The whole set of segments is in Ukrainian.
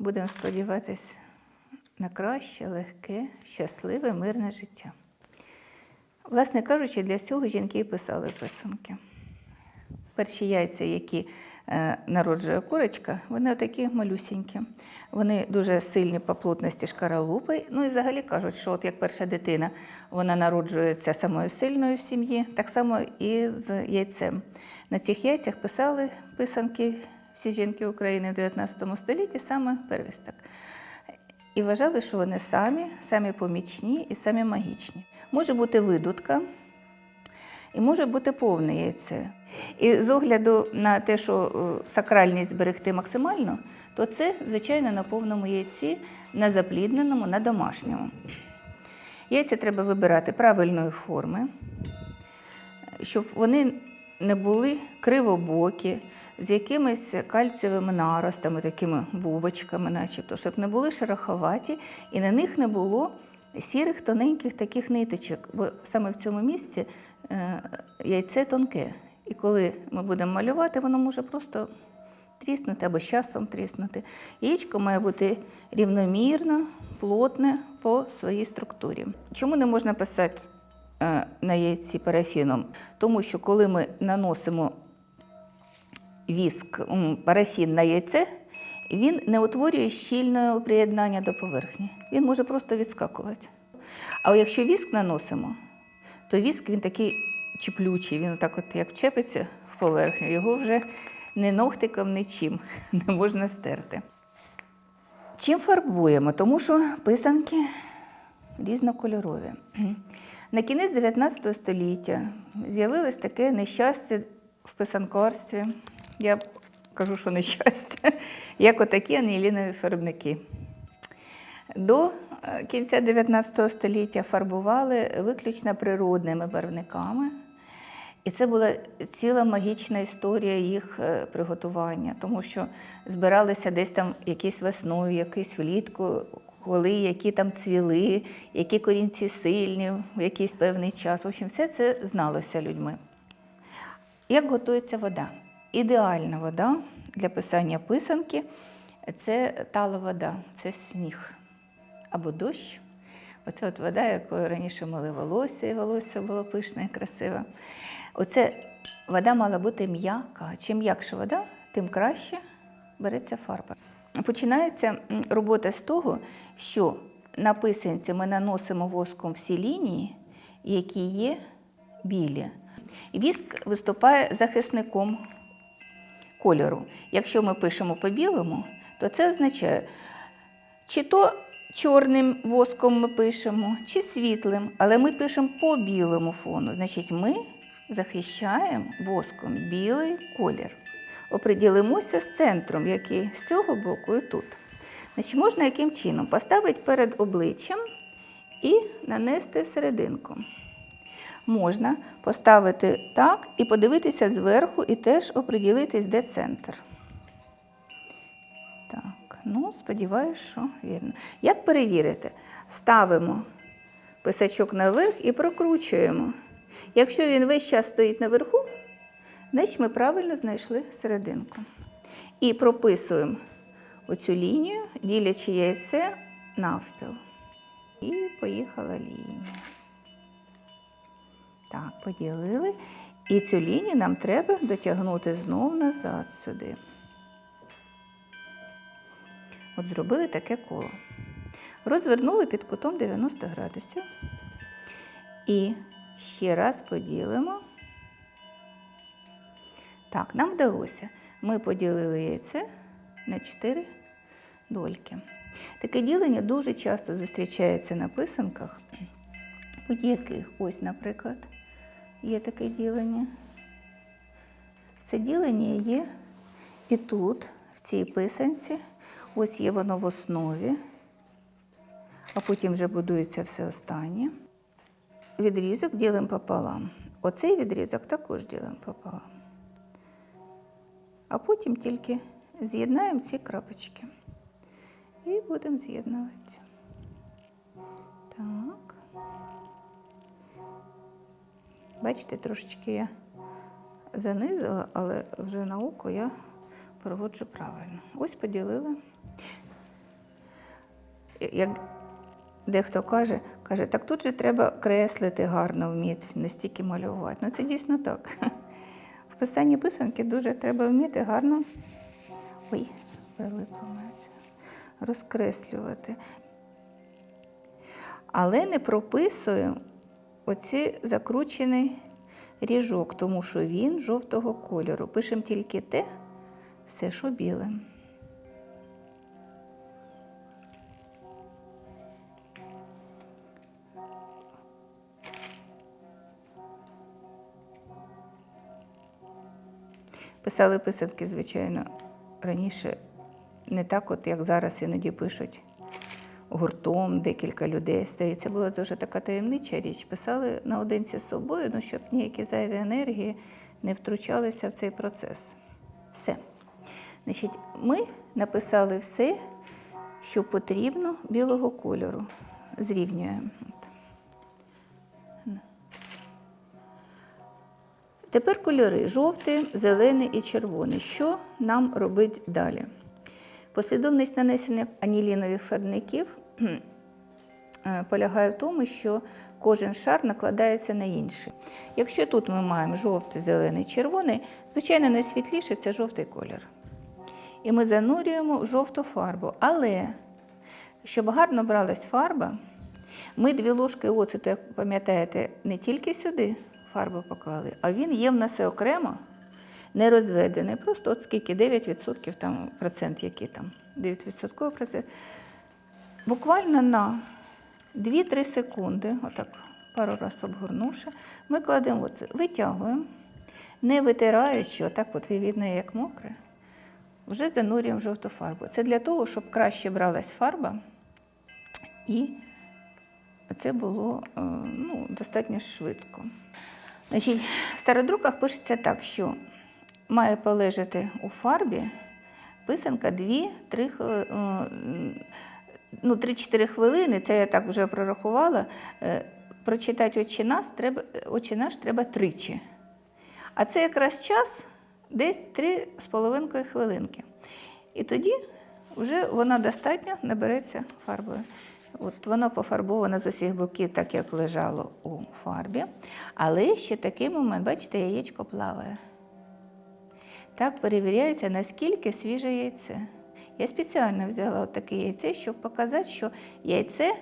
Будемо сподіватись на краще, легке, щасливе, мирне життя. Власне кажучи, для цього жінки і писали писанки. Перші яйця, які е, народжує курочка, вони отакі малюсінькі. Вони дуже сильні по плотності шкаралупи. Ну і взагалі кажуть, що от як перша дитина вона народжується самою сильною в сім'ї, так само і з яйцем. На цих яйцях писали писанки всі жінки України в 19 столітті, саме первісток. І вважали, що вони самі, самі помічні і самі магічні. Може бути видутка, і може бути повне яйце. І з огляду на те, що е, сакральність зберегти максимально, то це, звичайно, на повному яйці, на заплідненому, на домашньому. Яйця треба вибирати правильної форми, щоб вони не були кривобокі, з якимись кальцієвими наростами, такими бубочками, начебто, щоб не були шероховаті, і на них не було сірих тоненьких таких ниточок, бо саме в цьому місці е, яйце тонке. І коли ми будемо малювати, воно може просто тріснути або з часом тріснути. Яєчко має бути рівномірно, плотне по своїй структурі. Чому не можна писати на яйці парафіном? Тому що коли ми наносимо віск, парафін на яйце, він не утворює щільного приєднання до поверхні. Він може просто відскакувати. А якщо віск наносимо, то віск він такий чіплючий, він так от як вчепиться в поверхню, його вже не ногтиком, нічим не можна стерти. Чим фарбуємо? Тому що писанки різнокольорові. На кінець 19 століття з'явилось таке нещастя в писанкарстві. Я кажу, що нещастя, як отакі анілінові фарбники. До е, кінця 19 століття фарбували виключно природними барвниками. І це була ціла магічна історія їх е, приготування, тому що збиралися десь там якісь весною, якийсь влітку, коли які там цвіли, які корінці сильні в якийсь певний час. В общем, все це зналося людьми. Як готується вода? Ідеальна вода для писання писанки це тала вода, це сніг або дощ. Оце от вода, якою раніше мили волосся, і волосся було пишне і красиве. Оце вода мала бути м'яка. Чим м'якша вода, тим краще береться фарба. Починається робота з того, що на писанці ми наносимо воском всі лінії, які є білі. Віск виступає захисником кольору. Якщо ми пишемо по білому, то це означає, чи то чорним воском ми пишемо, чи світлим, але ми пишемо по білому фону. Значить, ми захищаємо воском білий колір. Оприділимося з центром, який з цього боку і тут. Значить, можна яким чином поставити перед обличчям і нанести серединку. Можна поставити так і подивитися зверху, і теж оприділитись, де центр. Так, ну, сподіваюся, що вірно. Як перевірити? Ставимо писачок наверх і прокручуємо. Якщо він весь час стоїть наверху, значить ми правильно знайшли серединку. І прописуємо оцю лінію, ділячи яйце навпіл. І поїхала лінія. Так, поділили. І цю лінію нам треба дотягнути знов назад сюди. От зробили таке коло. Розвернули під кутом 90 градусів. І ще раз поділимо. Так, нам вдалося. Ми поділили яйце на 4 дольки. Таке ділення дуже часто зустрічається на писанках будь-яких. Ось, наприклад, є таке ділення. Це ділення є і тут, в цій писанці. Ось є воно в основі, а потім вже будується все останнє. Відрізок ділимо пополам. Оцей відрізок також ділимо пополам. А потім тільки з'єднаємо ці крапочки. І будемо з'єднувати. Так. Бачите, трошечки я занизила, але вже на око я проводжу правильно. Ось поділила. як дехто каже, каже, так тут же треба креслити гарно вміти, не стільки малювати. Ну це дійсно так. Писанні писанки дуже треба вміти гарно. Ой, прилипло моє розкреслювати. Але не прописую оці закручений ріжок, тому що він жовтого кольору. Пишемо тільки те, все, що біле. Писали писанки, звичайно, раніше не так, от як зараз іноді пишуть гуртом, декілька людей стоїть. Це була дуже така таємнича річ. Писали наодинці з собою, ну, щоб ніякі зайві енергії не втручалися в цей процес. Все. Значить, ми написали все, що потрібно білого кольору. Зрівнюємо. Тепер кольори жовтий, зелений і червоний. Що нам робить далі? Послідовність нанесення анілінових фарбників е, полягає в тому, що кожен шар накладається на інший. Якщо тут ми маємо жовтий, зелений, червоний, звичайно, найсвітліше це жовтий колір. І ми занурюємо в жовту фарбу. Але щоб гарно бралась фарба, ми дві ложки оцету, як пам'ятаєте, не тільки сюди фарбу поклали, а він є в нас окремо, не розведений. Просто от скільки 9% там процент, які там 9% процент. Буквально на 2-3 секунди, отак пару разів обгорнувши, ми кладемо оце, витягуємо, не витираючи, отак от видно, як мокре, вже занурюємо жовту фарбу. Це для того, щоб краще бралась фарба і це було е, ну, достатньо швидко. Значить, В стародруках пишеться так, що має полежати у фарбі писанка 2-3 ну, 3-4 хвилини, це я так вже прорахувала. Е, Прочитати очі наш треба, очі наш треба тричі. А це якраз час десь 3,5 хвилинки. І тоді вже вона достатньо набереться фарбою. От воно пофарбовано з усіх боків, так як лежало у фарбі. Але ще такий момент, бачите, яєчко плаває. Так перевіряється, наскільки свіже яйце. Я спеціально взяла таке яйце, щоб показати, що яйце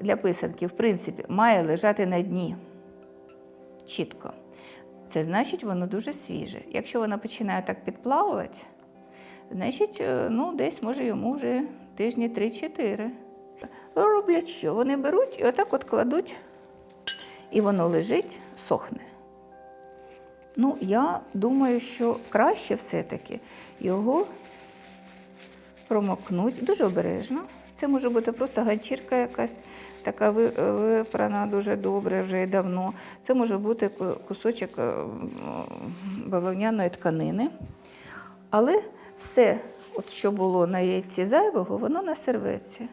для писанки, в принципі, має лежати на дні. Чітко. Це значить, воно дуже свіже. Якщо воно починає так підплавувати, значить, е, ну, десь може йому вже тижні 3-4. Роблять що? Вони беруть і отак от кладуть, і воно лежить, сохне. Ну, я думаю, що краще все-таки його промокнуть дуже обережно. Це може бути просто ганчірка якась, така випрана дуже добре вже і давно. Це може бути кусочок е, бавовняної тканини. Але все, от що було на яйці зайвого, воно на серветці.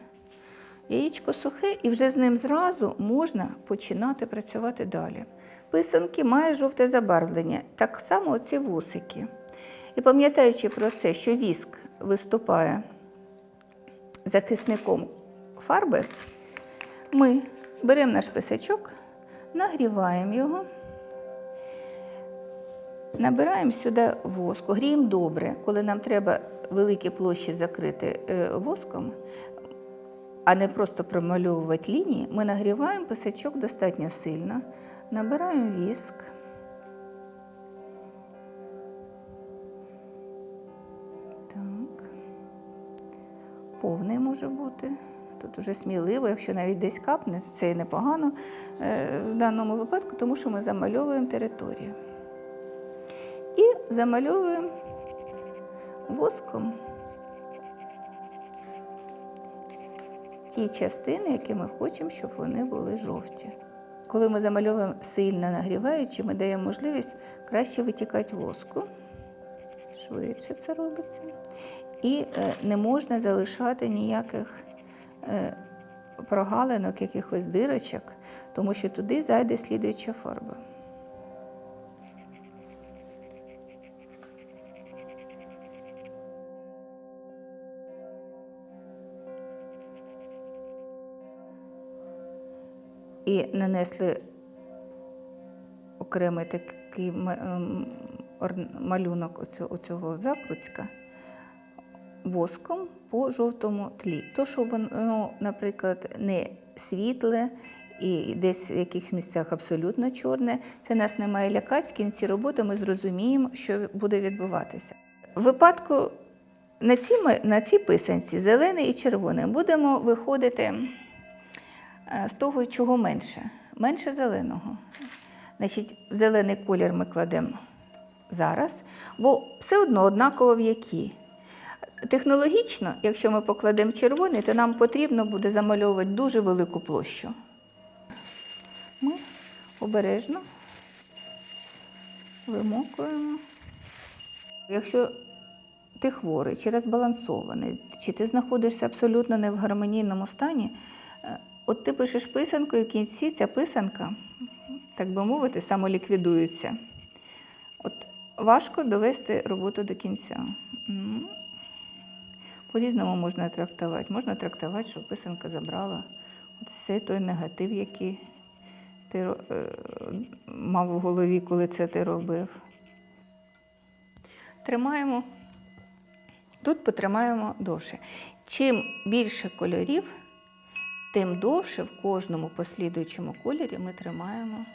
Яєчко сухе, і вже з ним зразу можна починати працювати далі. Писанки мають жовте забарвлення, так само оці вусики. І пам'ятаючи про це, що віск виступає захисником фарби, ми беремо наш писачок, нагріваємо його, набираємо сюди воску, гріємо добре, коли нам треба великі площі закрити е, воском, а не просто промальовувати лінії, ми нагріваємо писачок достатньо сильно, набираємо віск. Так. Повний може бути. Тут вже сміливо, якщо навіть десь капне, це і непогано е, в даному випадку, тому що ми замальовуємо територію. І замальовуємо воском. Ті частини, які ми хочемо, щоб вони були жовті. Коли ми замальовуємо сильно нагріваючи, ми даємо можливість краще витікати воску. Швидше це робиться. І е, не можна залишати ніяких е, прогалинок, якихось дирочок, тому що туди зайде слідуюча фарба. І нанесли окремий такий ем, малюнок оцього закруцька воском по жовтому тлі. То, що воно, наприклад, не світле і десь в якихось місцях абсолютно чорне, це нас не має лякати. В кінці роботи ми зрозуміємо, що буде відбуватися. В випадку на цій, на цій писанці, зелений і червоний, будемо виходити з того, чого менше. Менше зеленого. Значить, зелений колір ми кладемо зараз, бо все одно однаково в якій. Технологічно, якщо ми покладемо червоний, то нам потрібно буде замальовувати дуже велику площу. Ми обережно вимокуємо. Якщо ти хворий чи розбалансований, чи ти знаходишся абсолютно не в гармонійному стані, е, от ти пишеш писанку, і в кінці ця писанка, так би мовити, самоліквідується. От важко довести роботу до кінця. По-різному можна трактувати. Можна трактувати, що писанка забрала все той негатив, який ти е, мав у голові, коли це ти робив. Тримаємо. Тут потримаємо довше. Чим більше кольорів, тим довше в кожному послідуючому кольорі ми тримаємо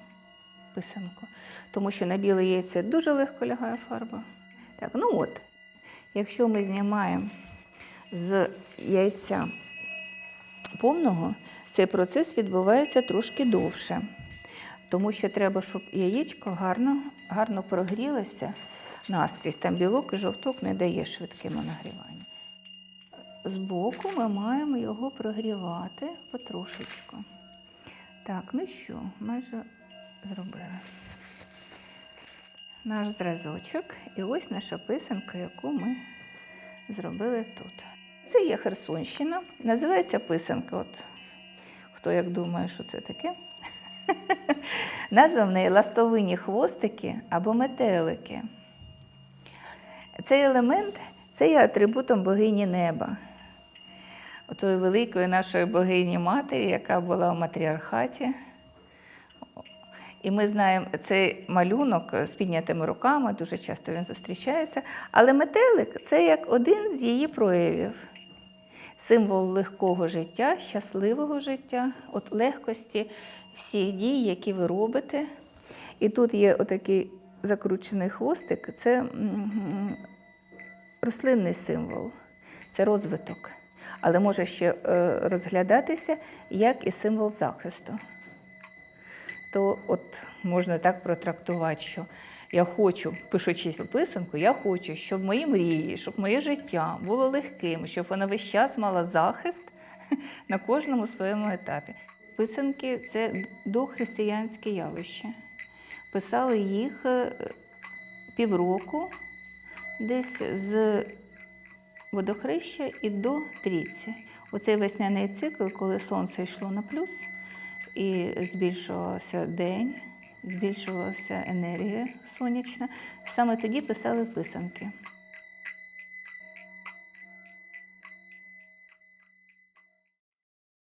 писанку. Тому що на біле яйце дуже легко лягає фарба. Так, ну от, якщо ми знімаємо з яйця повного, цей процес відбувається трошки довше. Тому що треба, щоб яєчко гарно, гарно прогрілося наскрізь. Там білок і жовток не дає швидкого нагрівання. Збоку ми маємо його прогрівати потрошечку. Так, ну що, майже зробили. Наш зразочок. І ось наша писанка, яку ми зробили тут. Це є Херсонщина. Називається писанка. От хто як думає, що це таке? Назва в неї ластовинні хвостики або метелики. Цей елемент це є атрибутом богині неба, отої великої нашої богині матері, яка була в матріархаті. І ми знаємо цей малюнок з піднятими руками, дуже часто він зустрічається. Але метелик це як один з її проявів. Символ легкого життя, щасливого життя, от легкості всіх дій, які ви робите. І тут є отакий закручений хвостик, це рослинний символ, це розвиток. Але може ще е, розглядатися як і символ захисту то от можна так протрактувати, що я хочу, пишучи писанку, я хочу, щоб мої мрії, щоб моє життя було легким, щоб воно весь час мало захист на кожному своєму етапі. Писанки це дохристиянське явище. Писали їх е, півроку, десь з водохреща і до трійці. Оцей весняний цикл, коли сонце йшло на плюс, і збільшувався день, збільшувалася енергія сонячна. Саме тоді писали писанки.